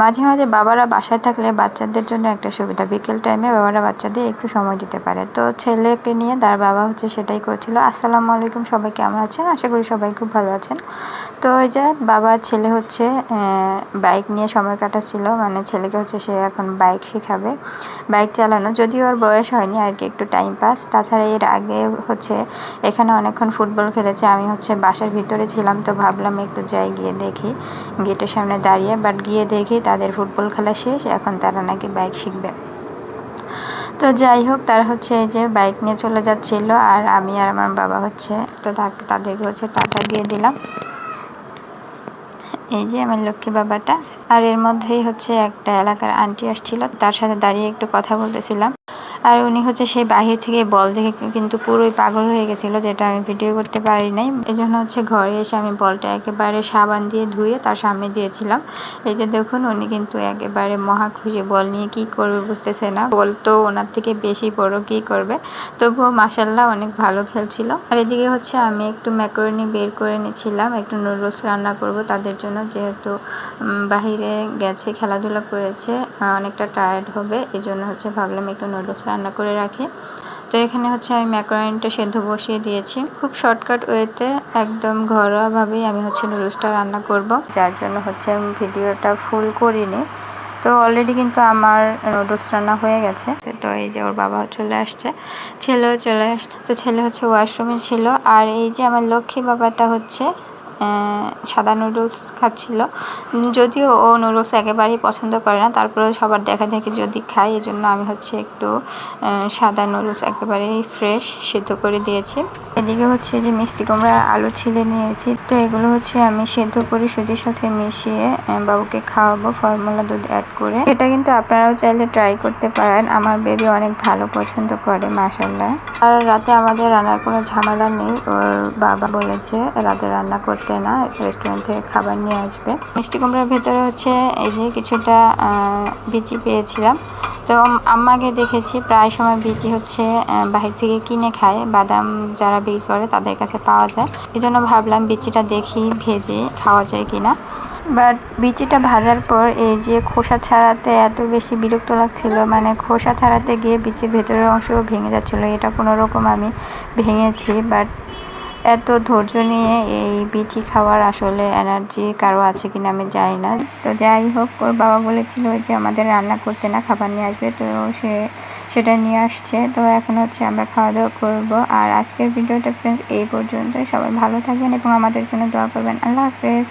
মাঝে মাঝে বাবারা বাসায় থাকলে বাচ্চাদের জন্য একটা সুবিধা। বিকেল টাইমে বাবারা বাচ্চাদের একটু সময় দিতে পারে। তো ছেলেকে নিয়ে তার বাবা হচ্ছে সেটাই করছিল। আসসালামু আলাইকুম, সবাই কেমন আছেন? আশা করি সবাই খুব ভালো আছেন। তো ওই যে বাবার ছেলে হচ্ছে বাইক নিয়ে সময় কাটাচ্ছিল। মানে ছেলেকে হচ্ছে সে এখন বাইক শেখাবে, বাইক চালানো। যদিও ওর বয়স হয়নি, আর কি একটু টাইম পাস তাছাড়া এর আগে হচ্ছে এখানে অনেকক্ষণ ফুটবল খেলেছে। আমি হচ্ছে বাসার ভিতরে ছিলাম, তো ভাবলাম একটু যাই গিয়ে দেখি, গেটের সামনে দাঁড়িয়ে। বাট গিয়ে দেখি তাদের ফুটবল খেলা শেষ, এখন তারা নাকি বাইক শিখবে। তো যাই হোক, তারা হচ্ছে এই যে বাইক নিয়ে চলে যাচ্ছিল। আর আমি আর আমার বাবা হচ্ছে, তো তাদেরকে হচ্ছে টাটা দিয়ে দিলাম। এই যে আমার লক্ষ্মী বাবাটা। আর এর মধ্যেই হচ্ছে একটা এলাকার আন্টি আসছিল, তার সাথে দাঁড়িয়ে একটু কথা বলতেছিলাম। আর উনি হচ্ছে সেই বাহির থেকে বল দেখে কিন্তু পুরোই পাগল হয়ে গেছিল, যেটা আমি ভিডিও করতে পারি নাই। জন্য হচ্ছে ঘরে এসে আমি বলটা একেবারে সাবান দিয়ে ধুয়ে তার সামনে দিয়েছিলাম। এই যে দেখুন, উনি কিন্তু একেবারে মহা খুশি। বল নিয়ে কি করবে বুঝতেছে না। বল তো ওনার থেকে বেশি বড় কি করবে? তবুও মাসাল্লাহ অনেক ভালো খেলছিল। আর এদিকে হচ্ছে আমি একটু ম্যাকরনি বের করে নিয়েছিলাম একটু নুডলস রান্না করব। তাদের জন্য যেহেতু বাহিরে গেছে, খেলাধুলা করেছে অনেকটা টায়ার্ড হবে এই জন্য হচ্ছে ভাবলাম একটু নুডলস রান্না করে রাখি। তো এখানে হচ্ছে আমি ম্যাকরনিটা সেদ্ধ বসিয়ে দিয়েছি। খুব শর্টকাট ওয়েতে একদম ঘরোয়াভাবেই আমি হচ্ছে নুডলসটা রান্না করব। যার জন্য হচ্ছে আমি ভিডিওটা ফুল করিনি। তো অলরেডি কিন্তু আমার নুডলস রান্না হয়ে গেছে। তো এই যে ওর বাবা চলে আসছে। ছেলেও চলে আসছে। তো ছেলে হচ্ছে ওয়াশরুমে ছিল। আর এই যে আমার লক্ষ্মী বাবাটা হচ্ছে সাদা নুডলস খাচ্ছিল। যদিও ও নুডলস একেবারেই পছন্দ করে না তারপরে সবার দেখা দেখি যদি খাই এজন্য আমি হচ্ছে একটু সাদা নুডলস একেবারেই ফ্রেশ সেদ্ধ করে দিয়েছি। এদিকে হচ্ছে যে মিষ্টি কুমড়া আলু ছিলে নিয়েছি। তো এগুলো হচ্ছে আমি সেদ্ধ করে সুজির সাথে মিশিয়ে বাবুকে খাওয়াবো ফর্মুলা দুধ অ্যাড করে। এটা কিন্তু আপনারাও চাইলে ট্রাই করতে পারেন। আমার বেবি অনেক ভালো পছন্দ করে মাসাল্লাহ আর রাতে আমাদের রান্নার কোনো ঝামেলা নেই। ওর বাবা বলেছে, রাতে রান্না করতে না রেস্টুরেন্ট থেকে খাবার নিয়ে আসবে। মিষ্টি কুমড়ার ভেতরে হচ্ছে এই যে কিছুটা বিচি পেয়েছিলাম। তো আম্মাকে দেখেছি, প্রায় সময় বিচি হচ্ছে বাহির থেকে কিনে খায়। বাদাম যারা বিক্রি করে তাদের কাছে পাওয়া যায়। এই জন্য ভাবলাম বিচিটা দেখি, ভেজে খাওয়া যায় কিনা। বাট বিচিটা ভাজার পর এই যে খোসা ছাড়াতে এত বেশি বিরক্ত লাগছিল মানে খোসা ছাড়াতে গিয়ে বিচির ভেতরের অংশ ভেঙে যাচ্ছিল। এটা কোনো রকম আমি ভেঙেছি বাট এত ধৈর্য নিয়ে এই বিচি খাওয়ার আসলে এনার্জি কারও আছে কিনা আমি জানি না। তো যাই হোক, ওর বাবা বলেছিল যে আমাদের রান্না করতে না খাবার নিয়ে আসবে, তো সে সেটা নিয়ে আসছে। তো এখন হচ্ছে আমরা খাওয়া দাওয়া করব। আর আজকের ভিডিওটা ফ্রেন্ডস এই পর্যন্তই। সবাই ভালো থাকবেন এবং আমাদের জন্য দোয়া করবেন। আল্লাহ হাফেজ।